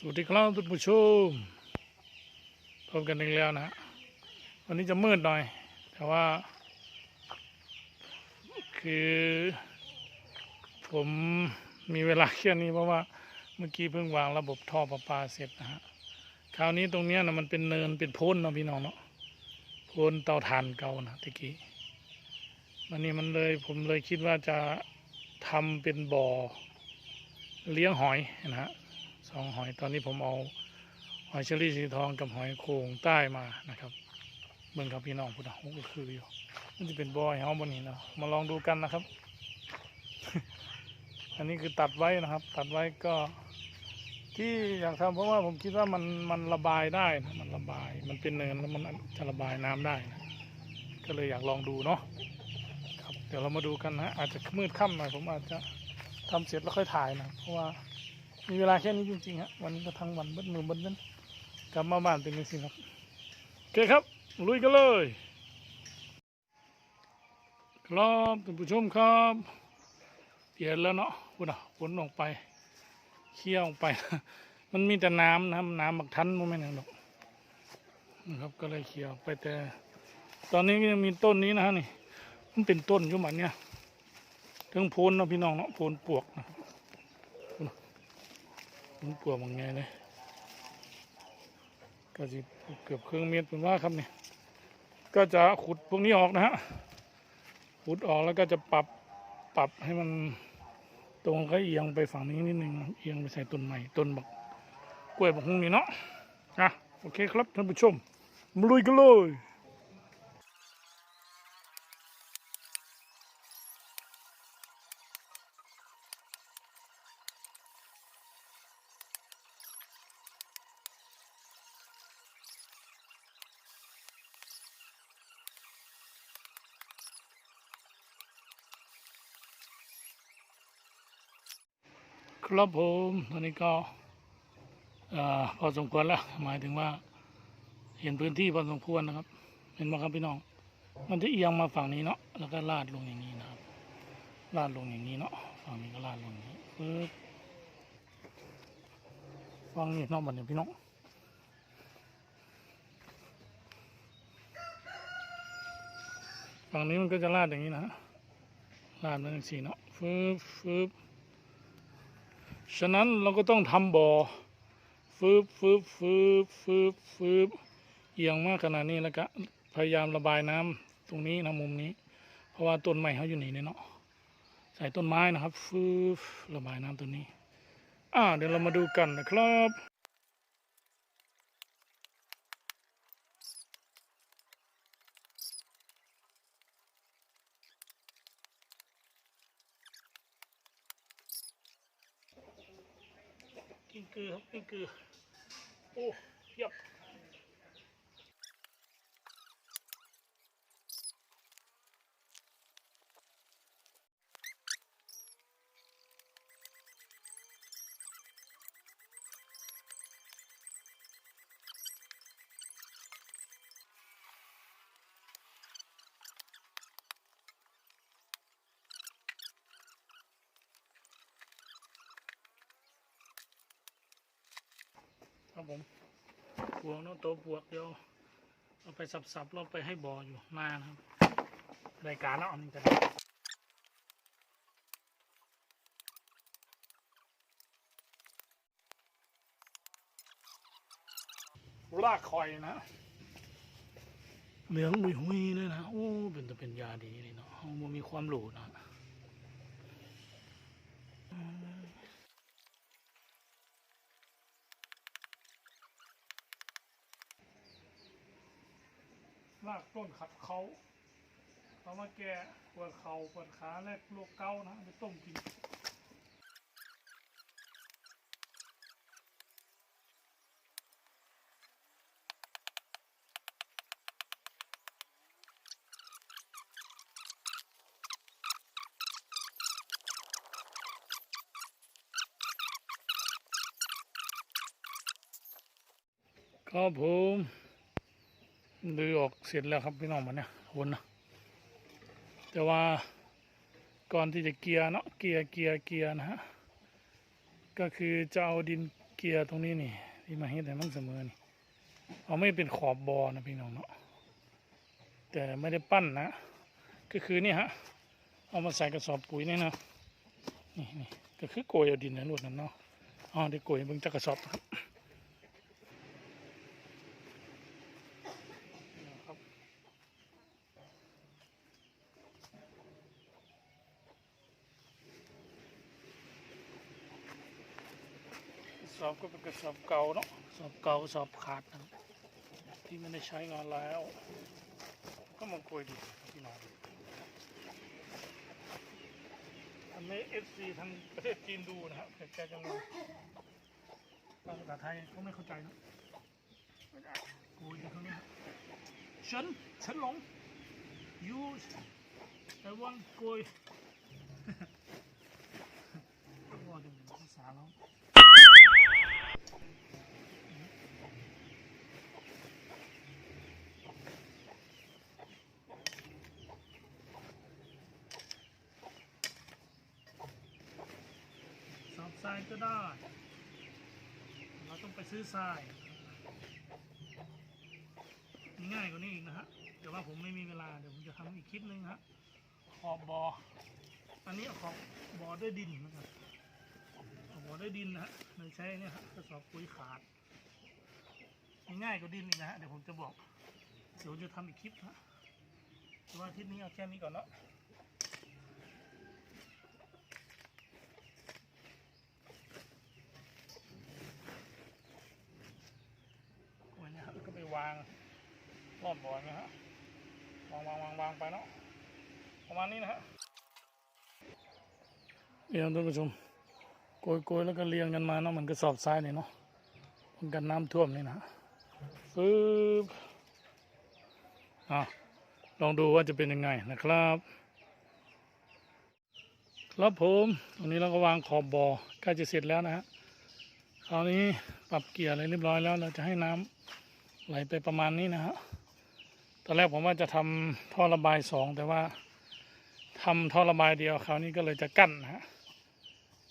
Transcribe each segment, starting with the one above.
สวัสดีครับท่านผู้ชมพบกันอีกแล้วนะฮะวันนี้จะมืดหน่อย แต่ว่า คือ ผมมีเวลาแค่นี้เพราะว่าเมื่อกี้เพิ่งวางระบบท่อประปาเสร็จนะฮะคราวนี้ตรงเนี้ยนะมันเป็นเนินเป็นโพ้นเนาะพี่น้องเนาะโพ้นเตาถ่านเก่านะตะกี้วันนี้มันเลยผมเลยคิดว่าจะทำเป็นบ่อเลี้ยงหอยนะฮะ สองหอยตอนนี้ผมเอาหอยเชอรี่สีทองกับหอยโขงใต้มานะครับเบิ่งครับพี่น้องพุทธหูก็คืออยู่มันจะเป็นบอยเฮาบนนี้เนาะมาลองดูกันนะครับ อันนี้คือตัดไว้นะครับ ตัดไว้ก็ที่อยากทำเพราะว่าผมคิดว่ามันมันระบายได้นะมันระบายมันเป็นเนินแล้วมันจะระบายน้ำได้นะก็เลยอยากลองดูเนาะครับเดี๋ยวเรามาดูกันนะอาจจะมืดค่ำหน่อยผมอาจจะทำเสร็จแล้วค่อยถ่ายนะเพราะว่า มีเวลาแค่นี้จริงๆฮะวันนี้ก็ทั้งวันบดมือบดนั้นกลับมาบ้านเป็นยังไงครับโอเคครับลุยกันเลย ครับท่านผู้ชมครับเปลี่ยนแล้วเนาะคุณอะฝนออกไปเคี่ยวออกไป มันมีแต่น้ำน้ำน้ำบักทันมันไม่นหนหรอกนะครับก็เลยเคี่ยวไปแต่ ตอนนี้ก็ยังมีต้นนี้นะฮะนี่มันเป็นต้นอยุ่มันเนี่ยถึงโพนเนาะพี่น้องเนาะโพนปวกนะครับ มันปวดบางไงเลยก็จะเกือบครึ่งเมตรเป็นว่าครับเนี่ยก็จะขุดพวกนี้ออกนะฮะขุดออกแล้วก็จะปรับปรับให้มันตรงก็เอียงไปฝั่งนี้นิดนึงเอียงไปใส่ต้นใหม่ต้นบักกล้วยบักฮุงนี่เนาะอะโอเคครับท่านผู้ชมมาลุยกันเลย ครับผมตอนนี้ก็พอสมควรแล้ว หมายถึงว่า เห็นพื้นที่พอสมควรนะครับ เห็นไหมครับพี่น้อง มันจะเอียงมาฝั่งนี้เนาะแล้วก็ลาดลงอย่างนี้นะครับลาดลงอย่างนี้เนาะฝั่งนี้ก็ลาดลงอย่างนี้ปึ๊บฝั่งนี้เนอกบัดนี้พี่น้องฝั่งนี้มันก็จะลาดอย่างนี้นะลาดมาอย่างสี่เนาะฟึบฟึบ ฉะนั้นเราก็ต้องทำบ่อฟืบฟืบฟืบฟืบฟืบเอียงมากขนาดนี้แล้วก็พยายามระบายน้ำตรงนี้นะมุมนี้ เพราะว่าต้นไม้เขาอยู่นี่เนี่ยเนาะใส่ต้นไม้นะครับฟืบระบายน้ำตัวนี้อ่าเดี๋ยวเรามาดูกันนะครับ กิ้งกือ ครับผมปวกนาะตัวปวกเดียวเอาไปสับๆแล้วไปให้บ่ออยู่หน้านะครับรายการเนาะอันนี้จะลากคอยนะ เหลืองบุยหุยเลยนะ โอ้ เป็นแต่เป็นยาดีเลยเนาะมันมีความหลูนะ รากต้นขัดเขาเอามาแก่ปวดเข่าปวดขาแลกโรคเกานะไปต้มกินครับผม ลือออกเสร็จแล้วครับพี่น้องมันเนี่ยวนนะแต่ว่าก่อนที่จะเกียร์เนาะเกียร์เกียร์เกียร์นะฮะก็คือจะเอาดินเกียร์ตรงนี้นี่ที่มาเฮ็ดให้มันเสมอนี่เอาไม่เป็นขอบบอนะพี่น้องเนาะแต่ไม่ได้ปั้นนะ ก็คือนี่ฮะเอามาใส่กระสอบปุ๋ยนี่นะนี่นี่ก็คือโกยเอาดินในรวดนั่นเนาะอ๋อได้โกยเบิ่งจากกระสอบครับ ก ระสอบเป็นกระสอบเก่าเนาะสอบเก่าสอบขาดนะที่ไม่ได้ใช้งานแล้ว ก็มาโกยดิพี่น้องทำให้เอฟซีทางประเทศจีนดูนะครับเผื่อแกจะงงภาษาไทยเขาไม่เข้าใจนะโกยอยู่ตรงนี้ฉันฉันหลง you I want โกยว่าจะเป็นภาษาแล้ว สอบทรายก็ได้ เราต้องไปซื้อทรายมีง่ายกว่านี้อีกนะฮะแต่ว่าผมไม่มีเวลาเดี๋ยวผมจะทำอีกคลิปนึงฮะขอบบออันนี้ขอบบอด้วยดินนะครับ ขอบบอด้วยดินนะฮะไม่ใช่เนี่ยฮะกระสอบปุ๋ยขาด ง่ายกว่าดินอีกนะฮะเดี๋ยวผมจะบอกเดี๋ยวจะทำอีกคลิปฮะแต่ว่าอาทิตย์นี้เอาแค่นี้ก่อนเนาะว้เนี่ยฮะแล้วก็ไปวางรอบบ่อนะฮะวางวางวางวางไปเนาะประมาณนี้นะฮะเดี๋ยวท่านผู้ชม โกยโกยแล้วก็เรียงกันมาเนาะมันกระสอบทรายเนี่ยเนาะมันกันน้ำท่วมนี่นะปึ๊บอะลองดูว่าจะเป็นยังไงนะครับ ครับผมตรงนี้เราก็วางขอบบ่อใกล้จะเสร็จแล้วนะฮะคราวนี้ปรับเกียร์อะไรเรียบร้อยแล้ว เราจะให้น้ำไหลไปประมาณนี้นะฮะตอนแรกผมว่าจะทำท่อระบายสองแต่ว่าทำท่อระบายเดียวคราวนี้ก็เลยจะกั้นนะฮะ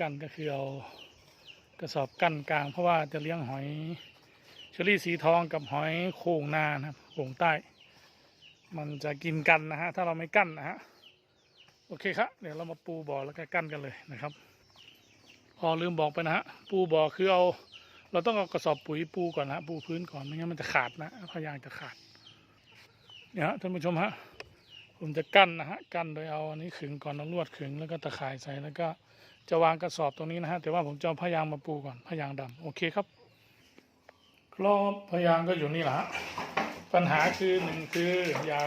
กั้นก็คือเอากระสอบกั้นกลาง เพราะว่าจะเลี้ยงหอยเชอรี่สีทองกับหอยโข่งนานะครับโข่งใต้ มันจะกินกันนะฮะถ้าเราไม่กั้นนะฮะโอเคครับเดี๋ยวเรามาปูบ่อแล้วก็กั้นกันเลยนะครับ พอลืมบอกไปนะฮะปูบ่อคือเอาเราต้องเอากระสอบปุ๋ยปูก่อนนะปูพื้นก่อนไม่งั้นมันจะขาดนะพยางจะขาดเนี่ยฮะท่านผู้ชมฮะผมจะกั้นนะฮะกั้นโดยเอาอันนี้ขึงก่อนเอาลวดขึงแล้วก็ตะข่ายใส่แล้วก็ จะวางกระสอบตรงนี้นะฮะแต่ว่าผมจะเอาพยางมาปูก่อนพยางดำโอเคครับรอบพยางก็อยู่นี่แหละปัญหาคือหนึ่งคืออย่า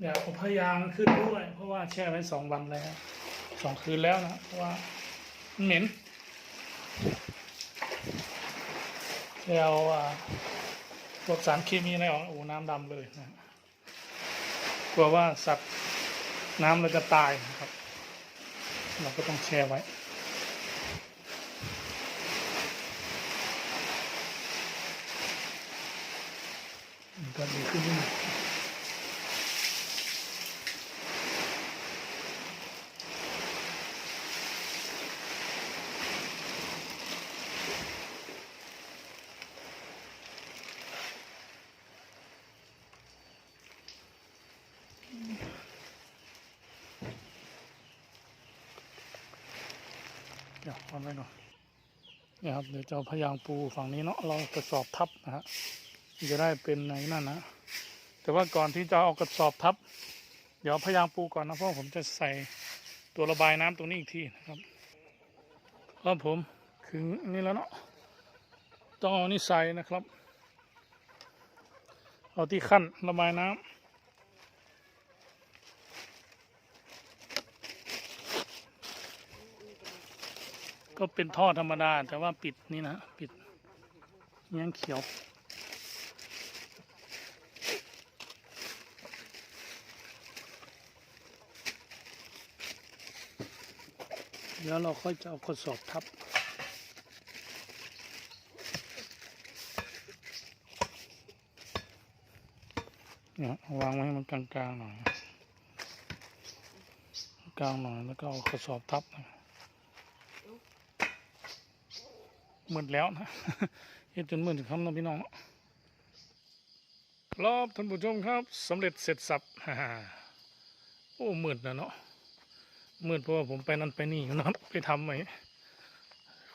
อย่าเอาพยางขึ้นด้วย เพราะว่าแช่ไว้สองวันแล้วสองคืนแล้วนะเพราะว่ามันเหม็นแล้วอ่าพวกสารเคมีอะไรออกโอ้น้ำดำเลยนะกลัวว่าสัตว์ น้ำเราจะตายนะครับ เราก็ต้องแช่ไว้ ก็ดีขึ้นนิดหน่อย เดี๋ยวเอาไว้ก่อนเนี่ยครับเดี๋ยวจะเอาพยางปูฝั่งนี้เนาะเรากระสอบทับนะฮะจะได้เป็นในนั่นนะแต่ว่าก่อนที่จะเอากระสอบทับ เดี๋ยวเอาพยางปูก่อนนะเพราะผมจะใส่ตัวระบายน้ำตรงนี้อีกทีนะครับครับผมถึงนี่แล้วเนาะต้องเอานี่ใส่นะครับ เอาที่ขั้นระบายน้ำ ก็เป็นท่อธรรมดา แต่ว่าปิดนี่นะปิดเงี้ยงเขียว แล้วเราค่อยจะเอากระสอบทับเนี่ยวางไว้ให้มันกลางๆหน่อยกลางหน่อยแล้วก็เอากระสอบทับนะ มืดแล้วนะเฮ็ดจนมืดถึงค่ำเนาะพี่น้องเนาะรับท่านผู้ชมครับสำเร็จเสร็จสับฮ่าโอ้มืดนะเนาะมืดเพราะว่าผมไปนั่นไปนี่นะไปทำไอ้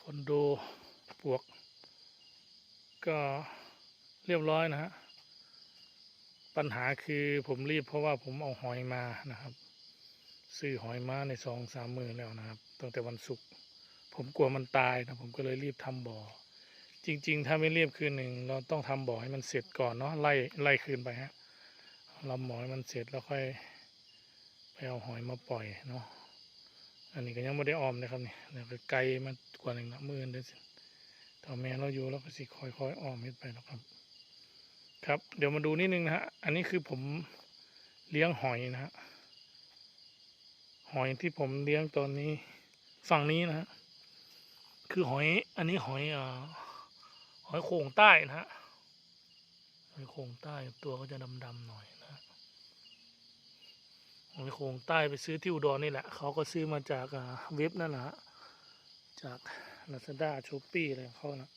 คอนโดปวก ก็เรียบร้อยนะฮะปัญหาคือผมรีบเพราะว่าผมเอาหอยมานะครับ ซื้อหอยมาในสองสามมือแล้วนะครับตั้งแต่วันศุกร์ ผมกลัวมันตายนะผมก็เลยรีบทำบ่อ จริง ๆ ถ้าไม่รีบคืนหนึ่งเราต้องทำบ่อให้มันเสร็จก่อนเนาะไล่ไล่คืนไปฮะเราหมอให้มันเสร็จแล้วค่อยไปเอาหอยมาปล่อยเนาะอันนี้ก็ยังไม่ได้ออมนะครับนี่เดี๋ยวไกลมากว่าหนึ่งละมือเดี๋ยสิถ้าแม่เราอยู่เราก็สิค่อยๆออมเฮ็ดไปแล้วครับ ครับ เดี๋ยวมาดูนิดนึงนะฮะอันนี้คือผมเลี้ยงหอยนะฮะหอยที่ผมเลี้ยงตอนนี้ฝั่งนี้นะฮะ คือหอยอันนี้หอยอ่าหอยโข่งใต้นะฮะหอยโข่งใต้ตัวก็จะดำๆหน่อยนะฮะหอยโข่งใต้ไปซื้อที่อุดรนี่แหละเขาก็ซื้อมาจากเว็บนั่นนะฮะจาก Lazada s h o p e e อะไรของเขานะ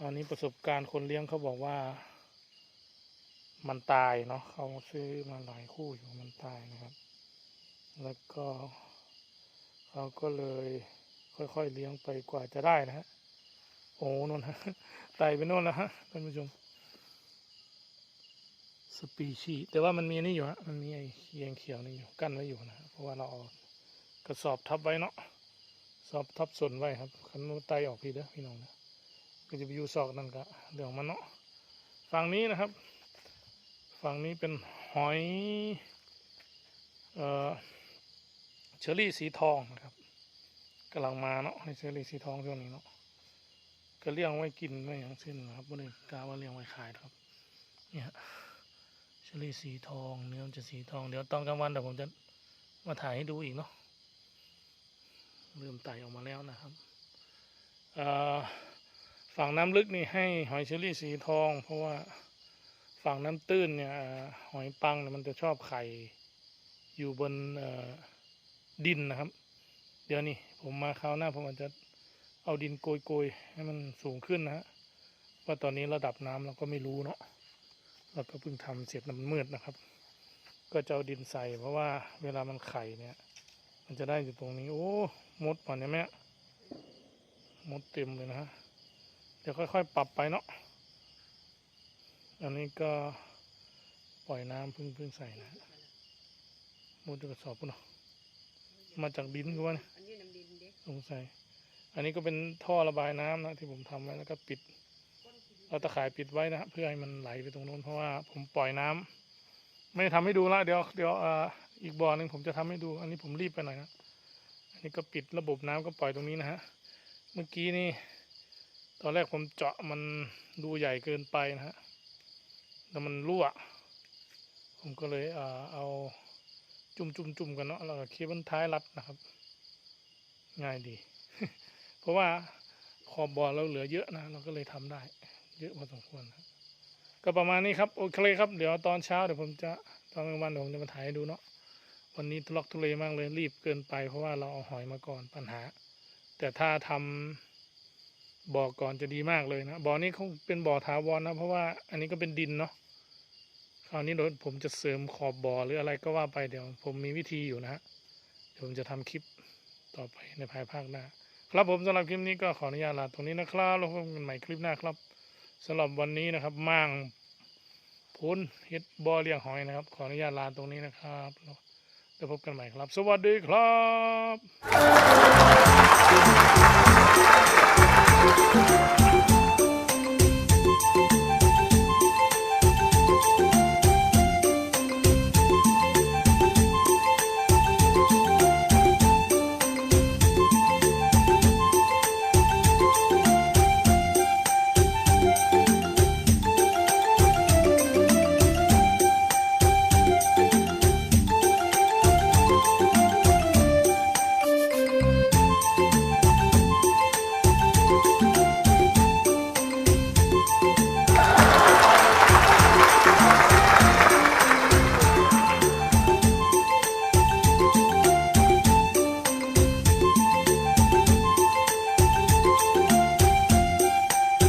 อันนี้ประสบการณ์คนเลี้ยงเขาบอกว่า มันตายเนาะเขาซื้อมาหลายคู่อยู่มันตายนะครับ แล้วก็เขาก็เลย ค่อยๆเลี้ยงไปกว่าจะได้นะฮะโอ้นนฮะไตไปโน่นแล้วฮะท่านผู้ชมสปีชีแต่ว่ามันมีนี่อยู่ฮะมันมีไอ้เขียงเขียวนี่อยู่กั้นไว้อยู่นะเพราะว่าเราเอากระสอบทับไว้เนาะสอบทับส่วนไว้ครับคันมันไตออกพี่เด้อพี่น้องนะก็จะไปอยู่ซอกนั่นก็เรื่องของมันเนาะฝั่งนี้นะครับ ฝั่งนี้เป็นหอยเอ่อเชอรี่สีทองนะครับ กำลังมาเนาะในเชอรี่สีทองช่วงนี้เนาะก็เลี้ยงไว้กินไม่อย่างสิ้นนะครับไม่ได้กาว่าเลี้ยงไว้ขายนะครับ เนี่ยเชอรี่สีทองเนื้อมันจะสีทองเดี๋ยวตอนกลางวันเดี๋ยวผมจะมาถ่ายให้ดูอีกเนาะเริ่มไต่ออกมาแล้วนะครับฝั่งน้ำลึกนี่ให้หอยเชอรี่สีทอง เพราะว่าฝั่งน้ำตื้นเนี่ยหอยปังเนี่ยมันจะชอบไข่อยู่บนดินนะครับ เดี๋ยวนี้ผมมาคราวหน้าผมอาจจะเอาดินโกยๆให้มันสูงขึ้นนะฮะว่าตอนนี้ระดับน้ำเราก็ไม่รู้เนาะเราก็เพิ่งทำเสร็จน้ำมันมืดนะครับ ก็จะเอาดินใส่เพราะว่าเวลามันไข่เนี่ย มันจะได้อยู่ตรงนี้ โอ้มดป่อนเนี่ยแม่มดเต็มเลยนะฮะเดี๋ยวค่อยๆ ปรับไปเนาะอันนี้ก็ปล่อยน้ำพึ่งพึ่งใส่นะมุดกระสอบปุ่นเนาะมาจากดินก็ว่าเนี่ย สงสัย อันนี้ก็เป็นท่อระบายน้ำนะที่ผมทำไว้แล้วก็ปิดเอาตะข่ายปิดไว้นะฮะเพื่อให้มันไหลไปตรงโน้นเพราะว่าผมปล่อยน้ำไม่ได้ทำให้ดูละเดี๋ยวเดี๋ยวอีกบ่อหนึ่งผมจะทำให้ดู อันนี้ผมรีบไปหน่อยนะอันนี้ก็ปิดระบบน้ำก็ปล่อยตรงนี้นะฮะเมื่อกี้นี่ ตอนแรกผมเจาะมันดูใหญ่เกินไปนะฮะแล้วมันรั่วผมก็เลยเออเอาจุ่มจุ่มจุ่มกันเนาะแล้วก็เคเบิลท้ายรัดนะครับ ง่ายดี เพราะว่าขอบบอลเราเหลือเยอะนะ เราก็เลยทำได้ เยอะพอสมควรนะก็ประมาณนี้ครับโอเคครับเดี๋ยวตอนเช้าเดี๋ยวผมจะตอนกลางวันผมจะมาถ่ายให้ดูเนาะวันนี้ทุลักทุเลมากเลยรีบเกินไปเพราะว่าเราเอาหอยมาก่อนปัญหา แต่ถ้าทำบ่อก่อนจะดีมากเลยนะบ่อนี้คงเป็นบ่อถาวรนะเพราะว่าอันนี้ก็เป็นดินเนาะคราวนี้เดี๋ยวผมจะเสริมขอบบ่อหรืออะไรก็ว่าไปเดี๋ยว ผมมีวิธีอยู่นะฮะเดี๋ยวผมจะทำคลิป ต่อไปในภายภาคหน้า ครับผมสำหรับคลิปนี้ก็ขออนุญาตลาตรงนี้นะครับแล้วพบกันใหม่คลิปหน้าครับสำหรับวันนี้นะครับมั่งพุนเฮ็ดบอเลียงหอยนะครับ ขออนุญาตลาตรงนี้นะครับแล้วพบกันใหม่ครับ สวัสดีครับ